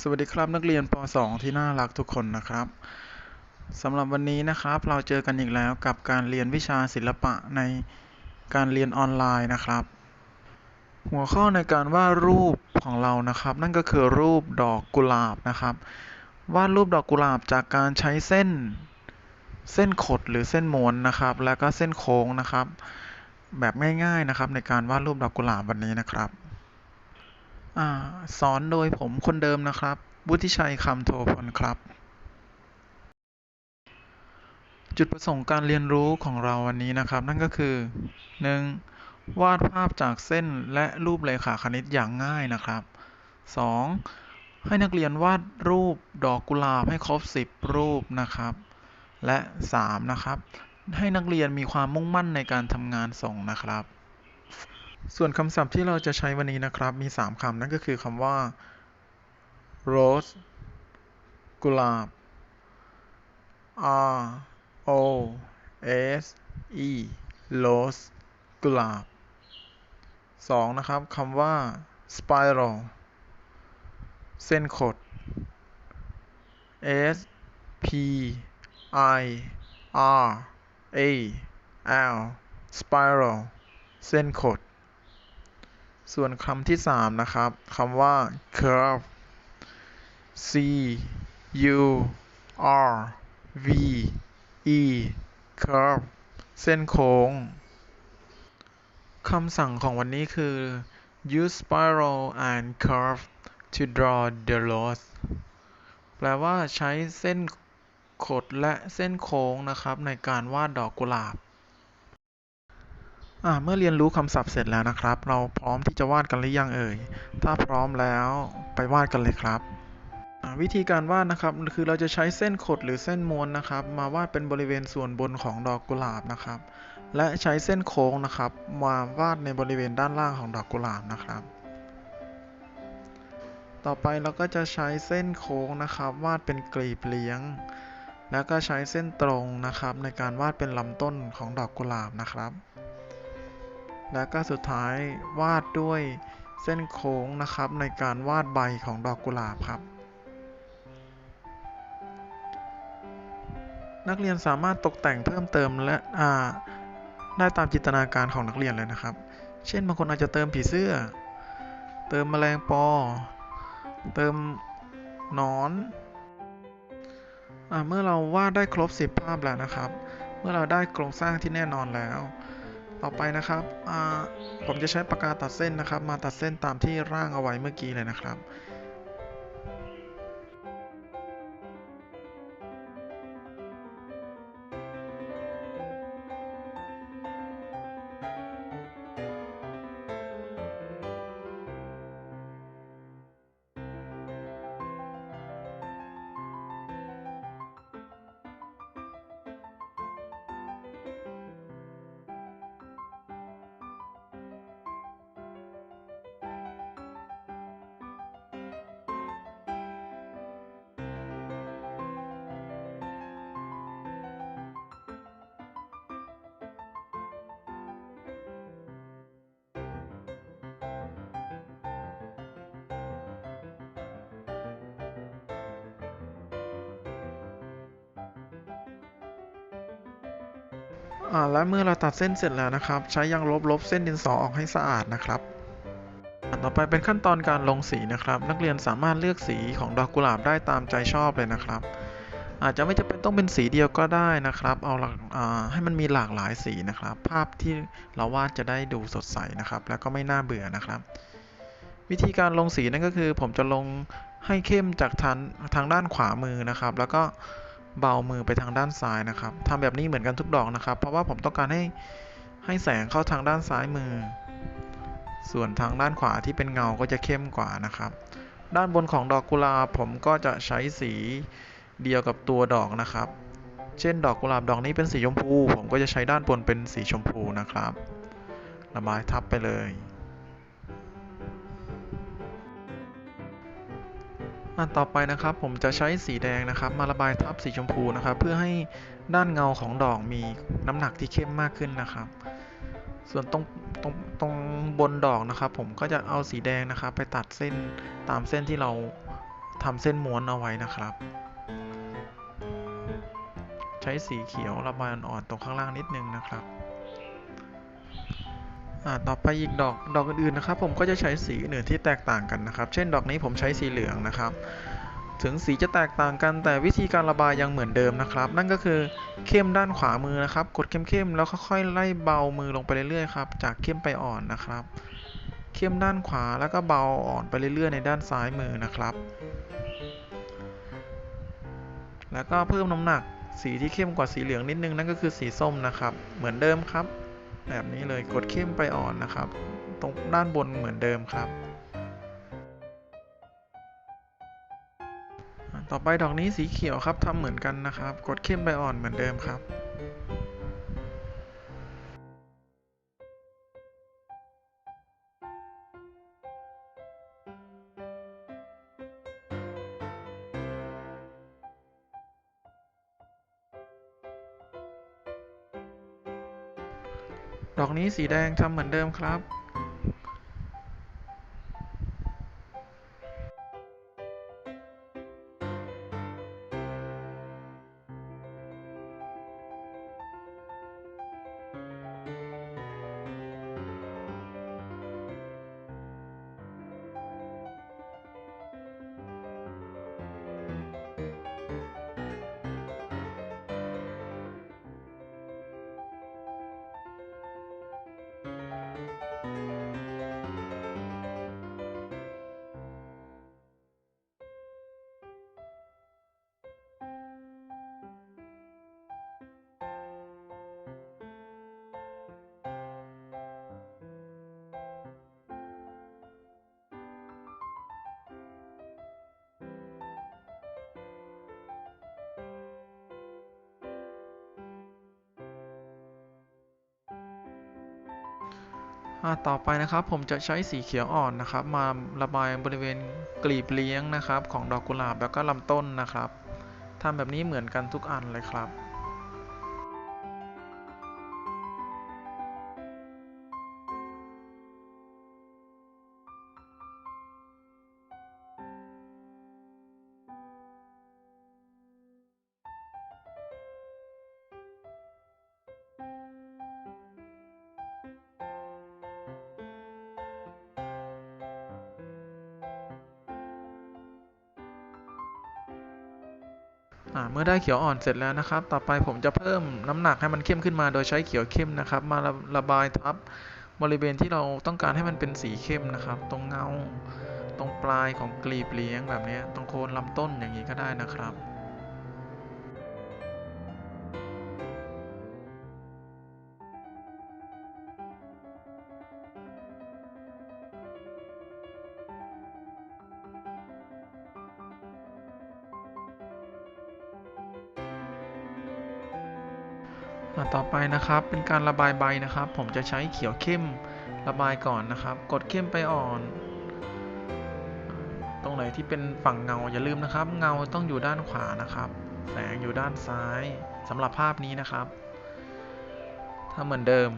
สวัสดีครับนักเรียนป .2 ที่น่ารักทุกคนนะครับสำหรับวันนี้นะครับเราเจอกันอีกแล้วกับการเรียนวิชาศิลปะในการเรียนออนไลน์นะครับ หัวข้อในการวาดรูปของเรานะครับ นั่นก็คือรูปดอกกุหลาบนะครับวาดรูปดอกกุหลาบจากการใช้เส้น เส้นขดหรือเส้นม้วนนะครับ แล้วก็เส้นโค้งนะครับ แบบง่ายๆนะครับในการวาดรูปดอกกุหลาบวันนี้นะครับ สอนโดยผมคนเดิมนะครับ วุฒิชัยคำโทพลครับ จุดประสงค์การเรียนรู้ของเราวันนี้นะครับ นั่นก็คือ 1. วาดภาพจากเส้นและรูปเรขาคณิตอย่างง่ายนะครับ 2. ให้นักเรียนวาดรูปดอกกุหลาบให้ครบ 10 รูปนะครับ และ 3. นะครับ ให้นักเรียนมีความมุ่งมั่นในการทำงานส่งนะครับ ส่วนคำศัพท์ที่เราจะใช้วันนี้นะครับ มี 3คำนั่นก็คือคำว่า rose กุหลาบ R O S E rose กุหลาบ 2. นะครับคำว่า spiral เส้นขด S P I R A L spiral เส้นขด ส่วนคำที่3นะครับคำว่า curve C U R V E curve เส้นโค้งคำสั่งของวันนี้คือ use spiral and curve to draw the rose แปลว่าใช้เส้นขดและเส้นโค้งนะครับในการวาดดอกกุหลาบ เมื่อเรียนรู้คำศัพท์เสร็จแล้วนะครับ เราพร้อมที่จะวาดกันหรือยังเอ่ย ถ้าพร้อมแล้วไปวาดกันเลยครับ วิธีการวาดนะครับคือเราจะใช้เส้นขดหรือเส้นม้วนนะครับ มาวาดเป็นบริเวณส่วนบนของดอกกุหลาบนะครับ และใช้เส้นโค้งนะครับ มาวาดในบริเวณด้านล่างของดอกกุหลาบนะครับ ต่อไปเราก็จะใช้เส้นโค้งนะครับ วาดเป็นกลีบเลี้ยง แล้วก็ใช้เส้นตรงนะครับ ในการวาดเป็นลำต้นของดอกกุหลาบนะครับ แล้วก็สุดท้ายวาดด้วยเส้นโค้งนะครับ ในการวาดใบของดอกกุหลาบครับ นักเรียนสามารถตกแต่งเพิ่มเติมและอ่าได้ตามจินตนาการของนักเรียนเลยนะครับ เช่นบางคนอาจจะเติมผีเสื้อ เติมแมลงปอ เติมนอนอเมื่อเราวาดได้ครบ 10 ภาพแล้วนะครับ เมื่อเราได้โครงสร้างที่แน่นอนแล้ว ต่อไปนะครับผมจะใช้ปากกาตัดเส้นนะครับ มาตัดเส้นตามที่ร่างเอาไว้เมื่อกี้เลยนะครับ อ่าและเมื่อเราตัดเส้นเสร็จแล้วนะครับ ใช้ยางลบลบเส้นดินสอออกให้สะอาดนะครับต่อไปเป็นขั้นตอนการลงสีนะครับ นักเรียนสามารถเลือกสีของดอกกุหลาบได้ตามใจชอบเลยนะครับ อาจจะไม่จำเป็นต้องเป็นสีเดียวก็ได้นะครับ เอาหลักให้มันมีหลากหลายสีนะครับ ภาพที่เราวาดจะได้ดูสดใสนะครับ แล้วก็ไม่น่าเบื่อนะครับ วิธีการลงสีนั่นก็คือ ผมจะลงให้เข้มจากทางทางด้านขวามือนะครับ แล้วก็ เบามือไปทางด้านซ้ายนะครับทำแบบนี้เหมือนกันทุกดอกนะครับ เพราะว่าผมต้องการให้ให้แสงเข้าทางด้านซ้ายมือ ส่วนทางด้านขวาที่เป็นเงาก็จะเข้มกว่านะครับ ด้านบนของดอกกุหลาบผมก็จะใช้สีเดียวกับตัวดอกนะครับ เช่นดอกกุหลาบดอกนี้เป็นสีชมพู ผมก็จะใช้ด้านบนเป็นสีชมพูนะครับ ระบายทับไปเลย อันต่อไปนะครับผมจะใช้สีแดงนะครับ มาระบายทับสีชมพูนะครับ เพื่อให้ด้านเงาของดอกมีน้ำหนักที่เข้มมากขึ้นนะครับ ส่วนตรงตรงตรงบนดอกนะครับ ผมก็จะเอาสีแดงนะครับ ไปตัดเส้นตามเส้นที่เราทำเส้นม้วนเอาไว้นะครับ ใช้สีเขียวระบายอ่อนๆตรงข้างล่างนิดนึงนะครับ อ่าต่อไปอีกดอกดอกอื่นๆนะครับ ผมก็จะใช้สีอื่นที่แตกต่างกันนะครับ เช่นดอกนี้ผมใช้สีเหลืองนะครับ ถึงสีจะแตกต่างกันแต่วิธีการระบายยังเหมือนเดิมนะครับ นั่นก็คือเข้มด้านขวามือนะครับ กดเข้มๆแล้วค่อยๆไล่เบามือลงไปเรื่อยๆครับจากเข้มไปอ่อนนะครับ เข้มด้านขวาแล้วก็เบาอ่อนไปเรื่อยๆในด้านซ้ายมือนะครับ แล้วก็เพิ่มน้ำหนักสีที่เข้มกว่าสีเหลืองนิดนึงนั่นก็คือสีส้มนะครับ เหมือนเดิมครับ แบบนี้เลยกดเข้มไปอ่อนนะครับ ตรงด้านบนเหมือนเดิมครับ ต่อไปดอกนี้สีเขียวครับทำเหมือนกันนะครับ กดเข้มไปอ่อนเหมือนเดิมครับ อกนี้สีแดงทำเหมือนเดิมครับ ต่อไปนะครับผมจะใช้สีเขียวอ่อนนะครับ มาระบายบริเวณกลีบเลี้ยงนะครับ ของดอกกุหลาบแล้วก็ลำต้นนะครับทำแบบนี้เหมือนกันทุกอันเลยครับ เมื่อได้เขียวอ่อนเสร็จแล้วนะครับ ต่อไปผมจะเพิ่มน้ำหนักให้มันเข้มขึ้นมา โดยใช้เขียวเข้มนะครับ มาระระบายทับบริเวณที่เราต้องการให้มันเป็นสีเข้มนะครับ ตรงเงา ตรงปลายของกลีบเลี้ยงแบบนี้ ตรงโคนลำต้นอย่างนี้ก็ได้นะครับ ต่อไปนะครับเป็นการระบายใบนะครับ ผมจะใช้เขียวเข้มระบายก่อนนะครับ กดเข้มไปอ่อน ตรงไหนที่เป็นฝั่งเงาอย่าลืมนะครับ เงาต้องอยู่ด้านขวานะครับ แสงอยู่ด้านซ้ายสำหรับภาพนี้นะครับถ้าเหมือนเดิม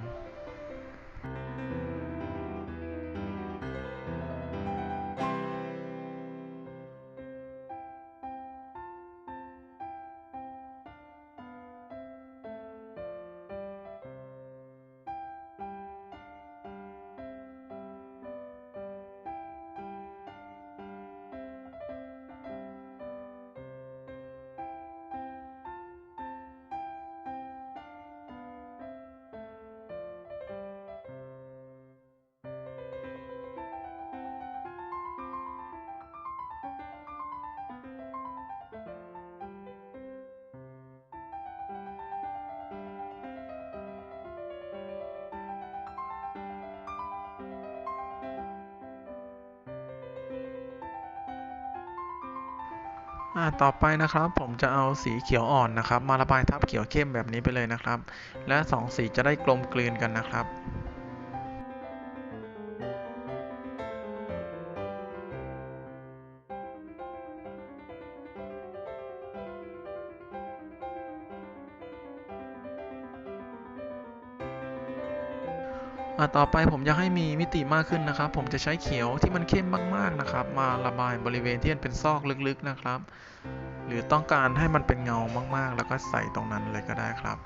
อ่าต่อไปนะครับผมจะเอาสีเขียวอ่อนนะครับ มาระบายทับเขียวเข้มแบบนี้ไปเลยนะครับ และสองสีจะได้กลมกลืนกันนะครับ ต่อไปผมอยากให้มีมิติมากขึ้นนะครับ ผมจะใช้เขียวที่มันเข้มมากๆนะครับ มาระบายบริเวณที่มันเป็นซอกลึกๆนะครับ หรือต้องการให้มันเป็นเงามากๆ แล้วก็ใส่ตรงนั้นเลยก็ได้ครับ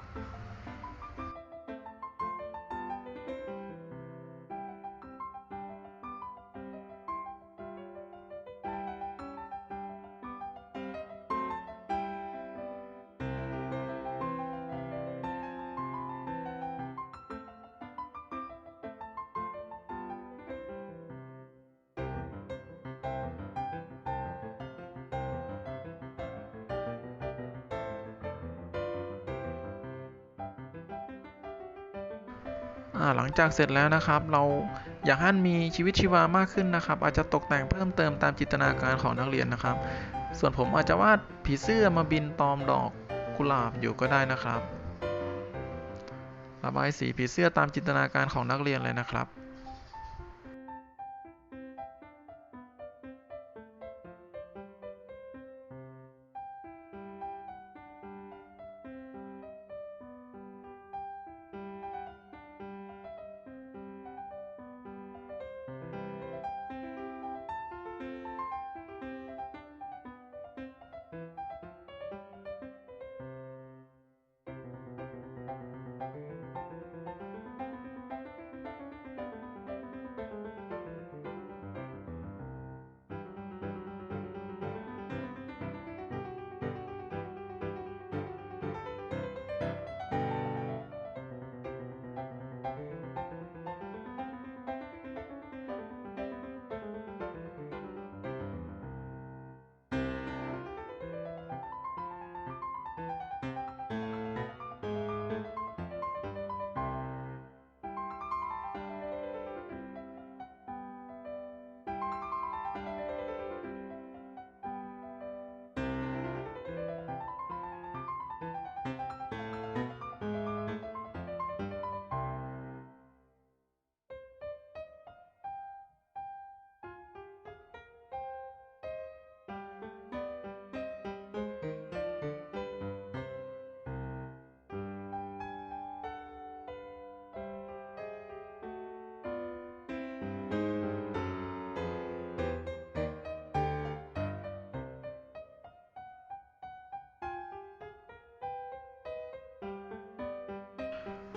หลังจากเสร็จแล้วนะครับ เราอยากให้มีชีวิตชีวามากขึ้นนะครับ อาจจะตกแต่งเพิ่มเติมตามจินตนาการของนักเรียนนะครับ ส่วนผมอาจจะวาดผีเสื้อมาบินตอมดอกกุหลาบอยู่ก็ได้นะครับ ระบายสีผีเสื้อตามจินตนาการของนักเรียนเลยนะครับ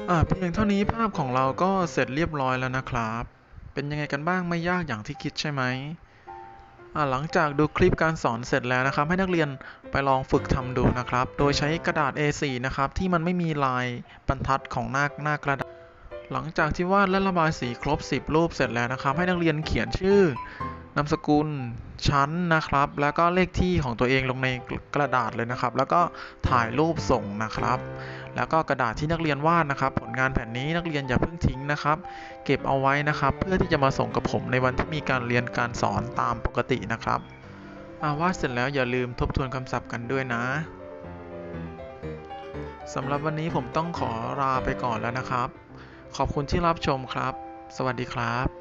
อ่าเพียงเท่านี้ภาพของเราก็เสร็จเรียบร้อยแล้วนะครับ เป็นยังไงกันบ้างไม่ยากอย่างที่คิดใช่ไหมอ่าหลังจากดูคลิปการสอนเสร็จแล้วนะครับ ให้นักเรียนไปลองฝึกทำดูนะครับ โดยใช้กระดาษ A4 นะครับ ที่มันไม่มีลายบรรทัดของหน้าหน้ากระดาษ หลังจากที่วาดและระบายสีครบ 10 รูปเสร็จแล้วนะครับ ให้นักเรียนเขียนชื่อนามสกุลชั้นนะครับ แล้วก็เลขที่ของตัวเองลงในกระดาษเลยนะครับ แล้วก็ถ่ายรูปส่งนะครับ แล้วก็กระดาษที่นักเรียนวาดนะครับ ผลงานแผ่นนี้นักเรียนอย่าเพิ่งทิ้งนะครับ เก็บเอาไว้นะครับ เพื่อที่จะมาส่งกับผมในวันที่มีการเรียนการสอนตามปกตินะครับอาวาดเสร็จแล้วอย่าลืมทบทวนคำศัพท์กันด้วยนะสำหรับวันนี้ผมต้องขอลาไปก่อนแล้วนะครับ ขอบคุณที่รับชมครับ สวัสดีครับ